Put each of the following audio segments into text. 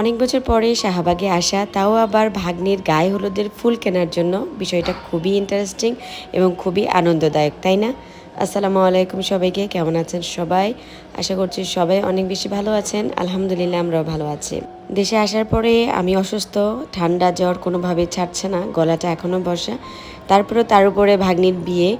অনেক বছর পরে শাহবাগে আসা, তাও আবার ভাগ্নির গায়ে হলুদের ফুল কেনার জন্য বিষয়টা খুবই ইন্টারেস্টিং এবং খুবই আনন্দদায়ক, তাই না? আসসালামু আলাইকুম সবাইকে, কেমন আছেন সবাই? আশা করছি সবাই অনেক বেশি ভালো আছেন, আলহামদুলিল্লাহ আমরাও ভালো আছি। দেশে আসার পরে আমি অসুস্থ, ঠান্ডা জ্বর কোনোভাবে ছাড়ছে না, গলাটা এখনও বসা। তারপরে তার উপরে ভাগ্নির বিয়ে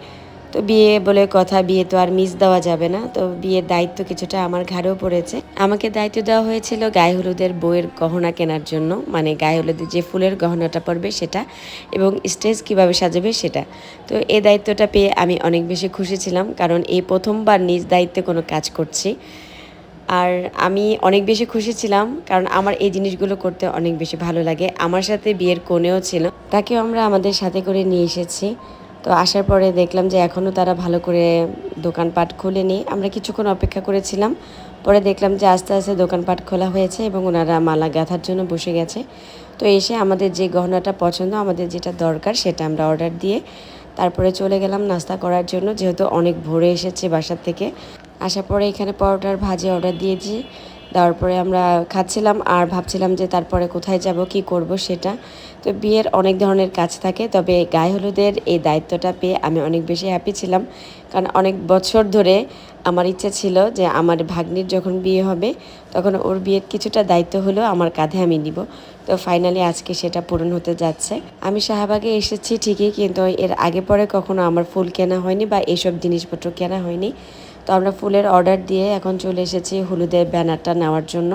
তো বিয়ে বলে কথা, বিয়ে তো আর মিস দেওয়া যাবে না। তো বিয়ের দায়িত্ব কিছুটা আমার ঘাড়েও পড়েছে। আমাকে দায়িত্ব দেওয়া হয়েছিল গায়ে হলুদের বইয়ের গহনা কেনার জন্য মানে গায়ে হলুদের যে ফুলের গহনাটা পড়বে সেটা এবং স্টেজ কীভাবে সাজাবে সেটা। তো এই দায়িত্বটা পেয়ে আমি অনেক বেশি খুশি ছিলাম, কারণ এই প্রথমবার নিজ দায়িত্বে কোনো কাজ করছি। আর আমি অনেক বেশি খুশি ছিলাম, কারণ আমার এই জিনিসগুলো করতে অনেক বেশি ভালো লাগে। আমার সাথে বিয়ের কোণেও ছিল। তাকেও আমরা আমাদের সাথে করে নিয়ে এসেছি। তো আসার পরে দেখলাম যে এখনও তারা ভালো করে দোকানপাট খুলেনি। আমরা কিছুক্ষণ অপেক্ষা করেছিলাম। পরে দেখলাম যে আস্তে আস্তে দোকানপাট খোলা হয়েছে এবং ওনারা মালা গাঁথার জন্য বসে গেছে। তো এসে আমাদের যে গহনাটা পছন্দ, আমাদের যেটা দরকার সেটা আমরা অর্ডার দিয়ে তারপরে চলে গেলাম নাস্তা করার জন্য, যেহেতু অনেক ভোরে এসেছে বাসার থেকে। আসার পরে এখানে পরোটার ভাজি অর্ডার দিয়েছি। দেওয়ার পরে আমরা খাচ্ছিলাম আর ভাবছিলাম যে তারপরে কোথায় যাব, কি করব সেটা। তো বিয়ের অনেক ধরনের কাজ থাকে, তবে গায়ে হলুদের এই দায়িত্বটা পেয়ে আমি অনেক বেশি হ্যাপি ছিলাম। কারণ অনেক বছর ধরে আমার ইচ্ছা ছিল যে আমার ভাগ্নির যখন বিয়ে হবে, তখন ওর বিয়ের কিছুটা দায়িত্ব হলো আমার কাঁধে আমি নিব। তো ফাইনালি আজকে সেটা পূরণ হতে যাচ্ছে। আমি শাহবাগে এসেছি ঠিকই, কিন্তু এর আগে পরে কখনো আমার ফুল কেনা হয়নি বা এইসব জিনিসপত্র কেনা হয়নি। তো আমরা ফুলের অর্ডার দিয়ে এখন চলে এসেছি হলুদের ব্যানারটা নেওয়ার জন্য।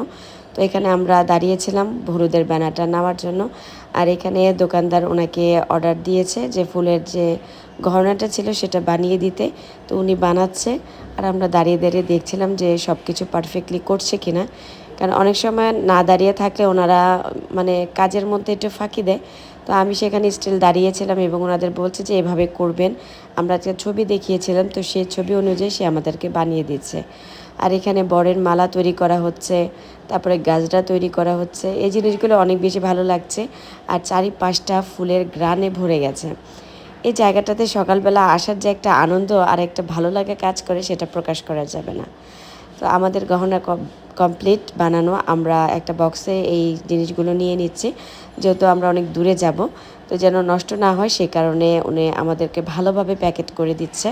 তো এখানে আমরা দাঁড়িয়েছিলাম ভুরুদের ব্যানারটা নেওয়ার জন্য। আর এখানে দোকানদার ওনাকে অর্ডার দিয়েছে যে ফুলের যে ঘরনাটা ছিল সেটা বানিয়ে দিতে। তো উনি বানাচ্ছে। আর আমরা দাঁড়িয়ে দাঁড়িয়ে দেখছিলাম যে সব কিছু পারফেক্টলি করছে কিনা। কারণ অনেক সময় না দাঁড়িয়ে থাকলে ওনারা মানে কাজের মধ্যে একটু ফাঁকি দেয়। তো আমি সেখানে স্টিল দাঁড়িয়েছিলাম এবং ওনাদের বলছে যে, এভাবে করবেন। আমরা একটা ছবি দেখিয়েছিলাম, তো সেই ছবি অনুযায়ী সে আমাদেরকে বানিয়ে দিচ্ছে আর এখানে বরের মালা তৈরি করা হচ্ছে, তারপরে গাজরা তৈরি করা হচ্ছে। এই জিনিসগুলো অনেক বেশি ভালো লাগছে। আর চারিপাশটা ফুলের গ্রানে ভরে গেছে। এই জায়গাটাতে সকালবেলা আসার যে একটা আনন্দ আর একটা ভালো লাগা কাজ করে, সেটা প্রকাশ করা যাবে না। তো আমাদের গহনা কমপ্লিট বানানো, আমরা একটা বক্সে এই জিনিসগুলো নিয়ে নিচ্ছি। যেহেতু আমরা অনেক দূরে যাব, তো যেন নষ্ট না হয় সেই কারণে উনি আমাদেরকে ভালোভাবে প্যাকেট করে দিচ্ছে।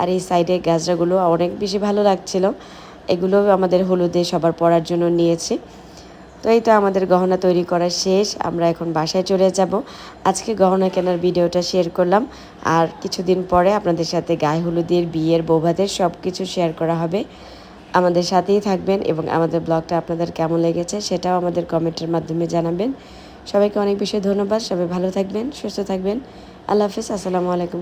আর এই সাইডে গাজরাগুলো অনেক বেশি ভালো লাগছিল। এগুলো আমাদের হলুদে সবার পরার জন্য নিয়েছি। তো এই তো আমাদের গহনা তৈরি করা শেষ, আমরা এখন বাসায় চলে যাব। আজকে গহনা কেনার ভিডিওটা শেয়ার করলাম। আর কিছুদিন পরে আপনাদের সাথে গায়ে হলুদের, বিয়ের, বৌভাতের সব কিছু শেয়ার করা হবে। আমাদের সাথেই থাকবেন এবং আমাদের ব্লগটা আপনাদের কেমন লেগেছে সেটাও আমাদের কমেন্টের মাধ্যমে জানাবেন। সবাইকে অনেক বেশি ধন্যবাদ। সবাই ভালো থাকবেন, সুস্থ থাকবেন। আল্লাহ হাফিজ। আসসালামু আলাইকুম।